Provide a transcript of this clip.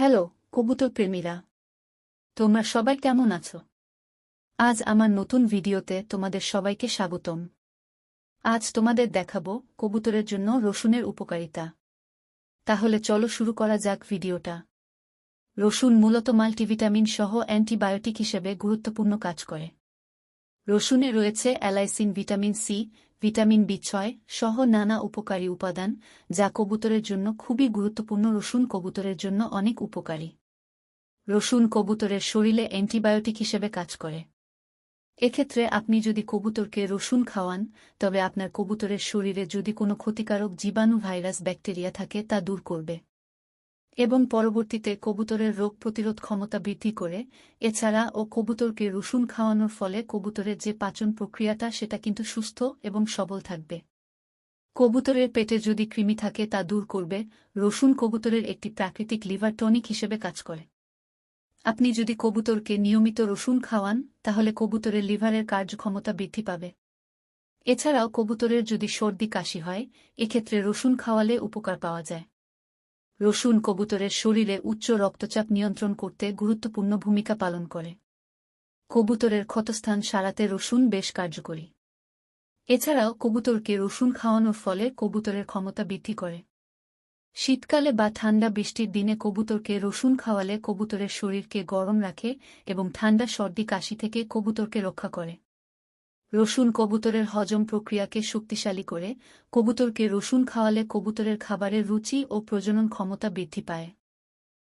Hello, কবুতর প্রেমীরা। তোমরা সবাই কেমন আছো? আজ আমার নতুন ভিডিওতে তোমাদের সবাইকে স্বাগতম। আজ তোমাদের দেখাবো কবুতরের জন্য রসুনের উপকারিতা। তাহলে চলো শুরু করা যাক ভিডিওটা। রসুন মূলত মাল্টিভিটামিন সহ অ্যান্টিবায়োটিক হিসেবে গুরুত্বপূর্ণ কাজ করে। রসুনে রয়েছে allicin vitamin C, vitamin B ছয় সহ নানা উপকারী উপাদান, যা কবুতরের জন্য খুবই গুরুত্বপূর্ণ। রসুন কবুতরের জন্য অনেক উপকারী। রসুন কবুতরের শরীরে অ্যান্টিবায়োটিক হিসেবে কাজ করে। এক্ষেত্রে আপনি যদি কবুতরকে রসুন খাওয়ান, তবে আপনার কবুতরের শরীরে যদি কোনো ক্ষতিকারক জীবাণু ভাইরাস ব্যাকটেরিয়া থাকে, তা দূর করবে। এবং পরবর্তীতে কবুতরের রোগ প্রতিরোধ ক্ষমতা বৃদ্ধি করে, এছাড়া ও কবুতরকে রসুন খাওয়ানোর ফলে কবুতরের যে পাচন প্রক্রিয়াটা, সেটা কিন্তু সুস্থ এবং সবল থাকবে। কবুতরের পেটে যদি কৃমি থাকে, তা দূর করবে। রসুন কবুতরের একটি প্রাকৃতিক লিভার টনিক হিসেবে কাজ করে। আপনি যদি কবুতরকে নিয়মিত রসুন খাওয়ান, তাহলে কবুতরের লিভারের কার্যক্ষমতা বৃদ্ধি পাবে। এছাড়াও কবুতরের যদি সর্দি কাশি হয়, এক্ষেত্রে রসুন খাওয়ালে উপকার পাওয়া যায়। রসুন কবুতরের শরীরে উচ্চ রক্তচাপ নিয়ন্ত্রণ করতে গুরুত্বপূর্ণ ভূমিকা পালন করে। কবুতরের ক্ষতস্থান সারাতে রসুন বেশ কার্যকরী। এছাড়াও কবুতরকে রসুন খাওয়ানোর ফলে কবুতরের ক্ষমতা বৃদ্ধি করে। শীতকালে বা ঠান্ডা বৃষ্টির দিনে কবুতরকে রসুন খাওয়ালে কবুতরের শরীরকে গরম রাখে এবং ঠান্ডা সর্দি কাশি থেকে কবুতরকে রক্ষা করে। রসুন কবুতরের হজম প্রক্রিয়াকে শক্তিশালী করে, কবুতরকে রসুন খাওয়ালে কবুতরের খাবারের রুচি ও প্রজনন ক্ষমতা বৃদ্ধি পায়।